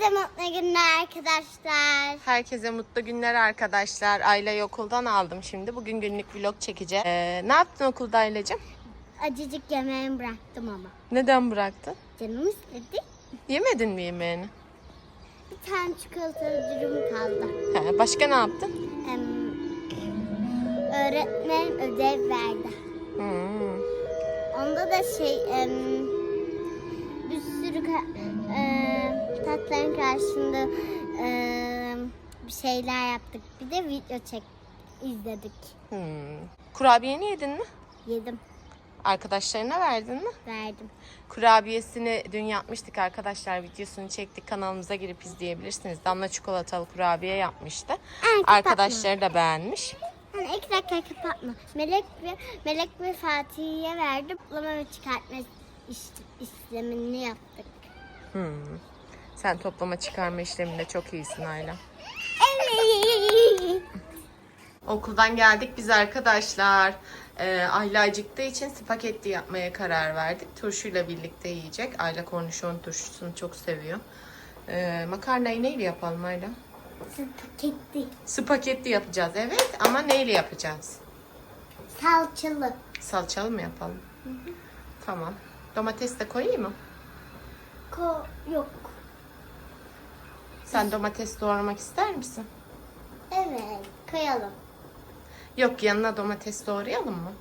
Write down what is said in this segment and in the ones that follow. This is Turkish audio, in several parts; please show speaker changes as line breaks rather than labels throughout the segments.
Herkese mutlu günler arkadaşlar.
Herkese mutlu günler arkadaşlar. Aileyi okuldan aldım şimdi. Bugün günlük vlog çekeceğim. Ee, ne yaptın okulda Aileciğim?
Acıcık yemeğimi bıraktım ama.
Neden bıraktın?
Canım istedi.
Yemedin mi yemeğini?
Bir tane çikolatalı dürüm kaldı.
He, başka ne yaptın?
Em, öğretmen ödev verdi.
Hmm.
Onda da şey em, bir sürü ka- e, tatların karşısında e, bir şeyler yaptık. Bir de video çek izledik.
Hmm. Kurabiyeni yedin mi?
Yedim,
Arkadaşlarına verdin mi?
verdim.
Kurabiyesini dün yapmıştık arkadaşlar. Videosunu çektik. Kanalımıza girip izleyebilirsiniz. Damla çikolatalı kurabiye yapmıştı.
Ay,
Arkadaşları da beğenmiş.
Hani iki dakika kapatma. Melek ve Melek ve Fatih'e verdim. Toplama ve çıkartma iş- işlemini yaptık.
Hmm. Sen toplama çıkarma işleminde çok iyisin Ayla.
Evet.
Okuldan geldik biz arkadaşlar. Ee, Ayla acıktığı için spagetti yapmaya karar verdik. Turşuyla birlikte yiyecek. Ayla kornişon turşusunu çok seviyor. Ee, makarnayı neyle yapalım Ayla?
Spagetti.
Spagetti yapacağız evet ama neyle yapacağız?
Salçalı.
Salçalı mı yapalım? Tamam. Domates de koyayım mı?
Ko yok.
Sen domates doğramak ister misin?
Evet. Koyalım.
Yok yanına domates doğrayalım mı?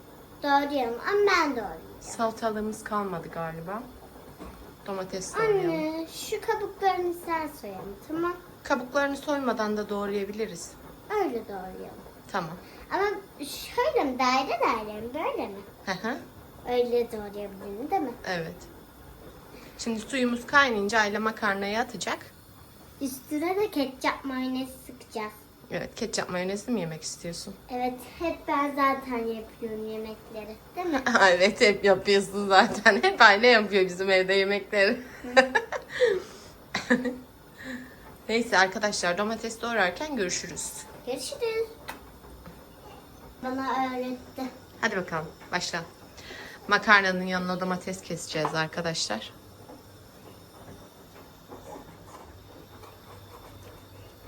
Doğrayalım ama ben doğrayacağım.
Salatalığımız kalmadı galiba. Domates doğrayalım.
Anne şu kabuklarını sen soyalım tamam.
Kabuklarını soymadan da doğrayabiliriz.
Öyle doğrayalım.
Tamam.
Ama şöyle mi daire daire mi böyle mi?
Hı hı.
Öyle doğrayabilirim değil mi?
Evet. Şimdi suyumuz kaynayınca Ayla makarnayı atacak.
Üstüne de ketçap mayonez sıkacağız.
Evet, ketçap mayonezli mi yemek istiyorsun?
Evet, hep ben zaten yapıyorum yemekleri. Değil mi?
evet, hep yapıyorsun zaten. Hep Ayla yapıyor bizim evde yemekleri. Neyse arkadaşlar domates doğrarken görüşürüz.
Görüşürüz. Bana öğretti.
Hadi bakalım başla. Makarnanın yanına domates keseceğiz arkadaşlar.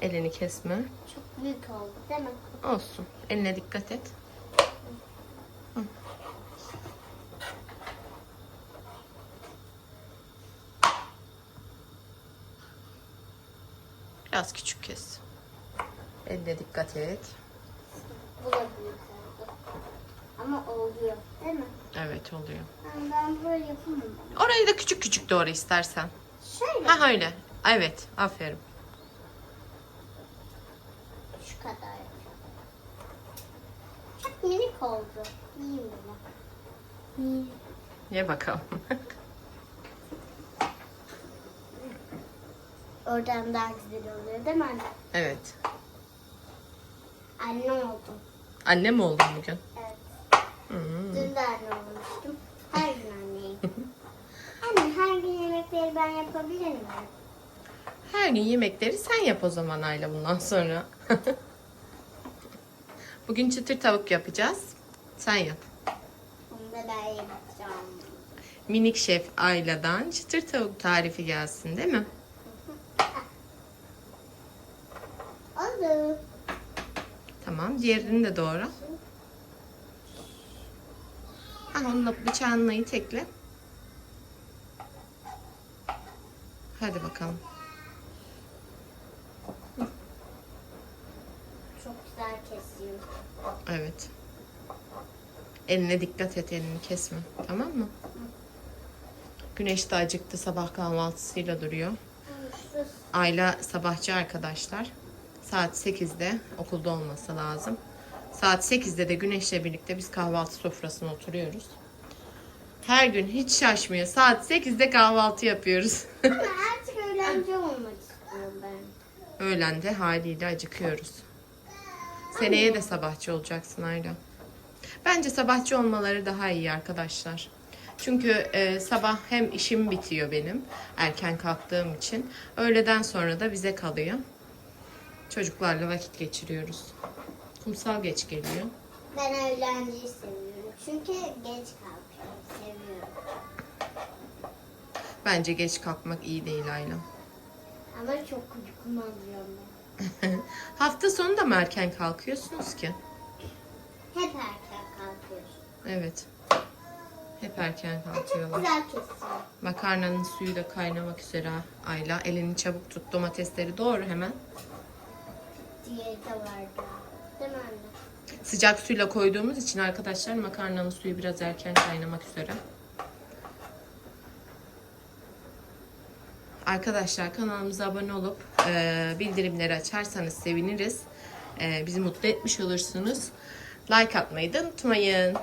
Elini kesme.
Çok büyük oldu değil mi?
Olsun. Eline dikkat et. Hı. Biraz küçük kes. Eline dikkat et.
Bu da büyük oldu. Ama oluyor değil mi?
Evet oluyor.
Ben, ben böyle yapamam.
Orayı da küçük küçük doğra istersen.
Şöyle
Ha öyle. Evet. Aferin.
Şu kadar. Çok minik oldu. Yiyeyim bunu. Yiyeyim.
Ye bakalım.
Oradan daha güzel oluyor değil mi anne?
evet.
Anne oldum.
Anne mi oldun bugün?
Evet.
Hmm.
Dün de anne olmuştum. Her gün anneyim. anne her gün yemekleri ben yapabilir miyim?
Her gün yemekleri sen yap o zaman Ayla bundan sonra. Bugün çıtır tavuk yapacağız. Sen yap.
Bunu da ben yapacağım.
Minik şef Ayla'dan çıtır tavuk tarifi gelsin değil mi?
Olur.
Tamam. Diğerini de doğra. Ha, onunla bıçağınla itekle. Hadi bakalım.
Çok
Evet. Eline dikkat et elini kesme. Tamam mı? Güneş de acıktı sabah kahvaltısıyla duruyor. Ayla sabahçı arkadaşlar. Saat 8'de okulda olması lazım. Saat 8'de de Güneş'le birlikte biz kahvaltı sofrasına oturuyoruz. Her gün hiç şaşmıyor. Saat 8'de kahvaltı yapıyoruz.
Ama artık öğlenci olmak istiyorum ben.
Öğlen de haliyle acıkıyoruz. Seneye de sabahçı olacaksın Ayla. Bence sabahçı olmaları daha iyi arkadaşlar. Çünkü e, sabah hem işim bitiyor benim erken kalktığım için. Öğleden sonra da bize kalıyor. Çocuklarla vakit geçiriyoruz. Kumsal geç geliyor.
Ben öğlenciyi seviyorum. Çünkü geç kalkıyorum. Seviyorum.
Bence geç kalkmak iyi değil Ayla.
Ama çok uykum alıyorum ben.
Hafta sonu da mı erken kalkıyorsunuz ki?
Hep erken kalkıyoruz.
Evet. Hep erken kalkıyorlar.
güzel kesiyor.
Makarnanın suyu da kaynamak üzere Ayla. Elini çabuk tut domatesleri doğru hemen.
Diğeri de vardı. Değil mi anne?
Sıcak suyla koyduğumuz için arkadaşlar makarnanın suyu biraz erken kaynamak üzere. Arkadaşlar kanalımıza abone olup e, bildirimleri açarsanız seviniriz. E, bizi mutlu etmiş olursunuz. Like atmayı da unutmayın.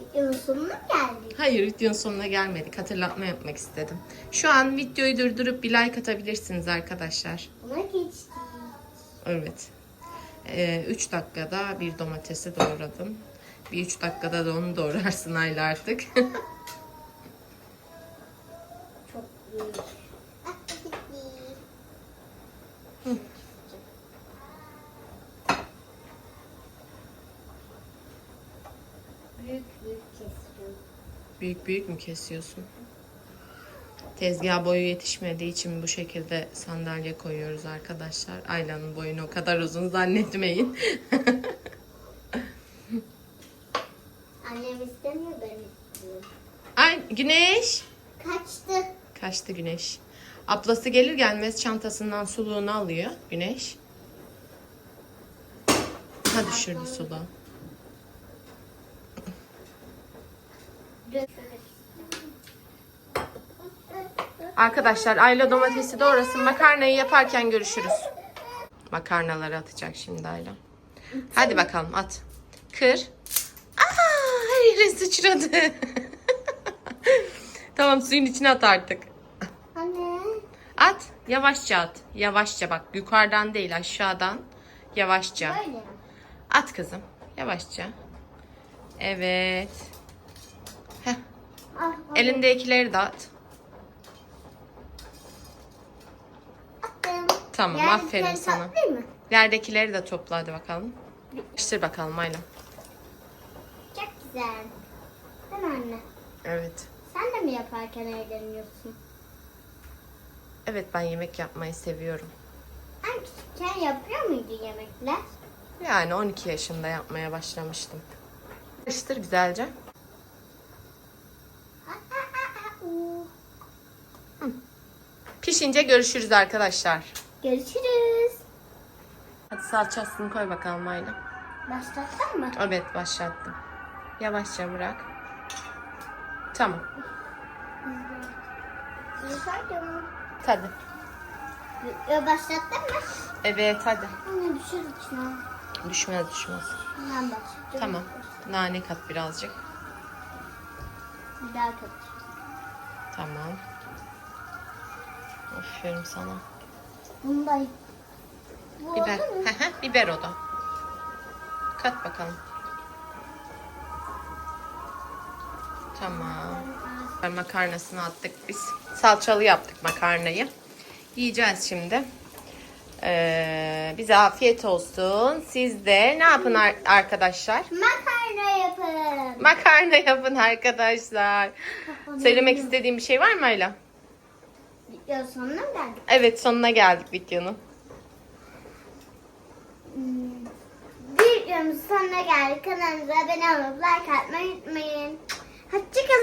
Videonun sonuna geldik.
Hayır videonun sonuna gelmedik. Hatırlatma yapmak istedim. Şu an videoyu durdurup bir like atabilirsiniz arkadaşlar.
Buna geçtik.
Evet. 3 dakikada bir domatesi doğradım. Bir 3 dakikada da onu doğrarsın Ayla artık.
Çok büyük. Ah, gitti. Büyük büyük kesiyorum.
büyük büyük mü kesiyorsun? Tezgah boyu yetişmediği için bu şekilde sandalye koyuyoruz arkadaşlar. Ayla'nın boyunu o kadar uzun zannetmeyin.
Annem istemiyor ben istiyorum.
Ay güneş.
Kaçtı.
Kaçtı güneş. Ablası gelir gelmez çantasından suluğunu alıyor güneş. Ha düşürdü suluğu. Arkadaşlar Ayla domatesi doğrasın. Makarnayı yaparken görüşürüz. Makarnaları atacak şimdi Ayla. Hadi bakalım at. Kır. Aa, her yere sıçradı. tamam suyun içine at artık.
Anne.
At. Yavaşça at. Yavaşça bak. Yukarıdan değil aşağıdan. Yavaşça.
Böyle.
At kızım. Yavaşça. Evet. Heh.
Ah,
Elindekileri de at.
attım.
Tamam
Yani
aferin sana. Yerdekileri de topla hadi bakalım. İştir bakalım Ayla.
Çok güzel. Değil mi anne?
Evet.
Sen de mi yaparken eğleniyorsun?
Evet ben yemek yapmayı seviyorum.
Sen küçükken yapıyor muydun yemekler?
Yani 12 yaşında yapmaya başlamıştım. Karıştır güzelce. Pişince görüşürüz arkadaşlar.
Görüşürüz.
Hadi salçasını koy bakalım Ayla.
Başlattın mı?
Evet başlattım. Yavaşça bırak. Tamam.
Başlattım.
Hadi.
Ya başlattın mı?
Evet hadi.
Anne düşür içine.
Düşmez düşmez.
Hemen başlattım.
Tamam. Nane kat birazcık.
Bir daha kat.
Tamam. Aferin sana.
Bunu da Bu
Biber. Biber o da. Kat bakalım. Tamam. Makarnasını attık biz. Salçalı yaptık makarnayı. Yiyeceğiz şimdi. Ee, bize afiyet olsun. Siz de ne yapın ar- arkadaşlar?
Makarna yapın.
Makarna yapın arkadaşlar. Söylemek istediğim bir şey var mı Ayla?
Video sonuna mı geldik?
Evet sonuna geldik videonun.
Hmm. Sonuna geldik. Kanalımıza abone olup like atmayı unutmayın. Hoşçakalın.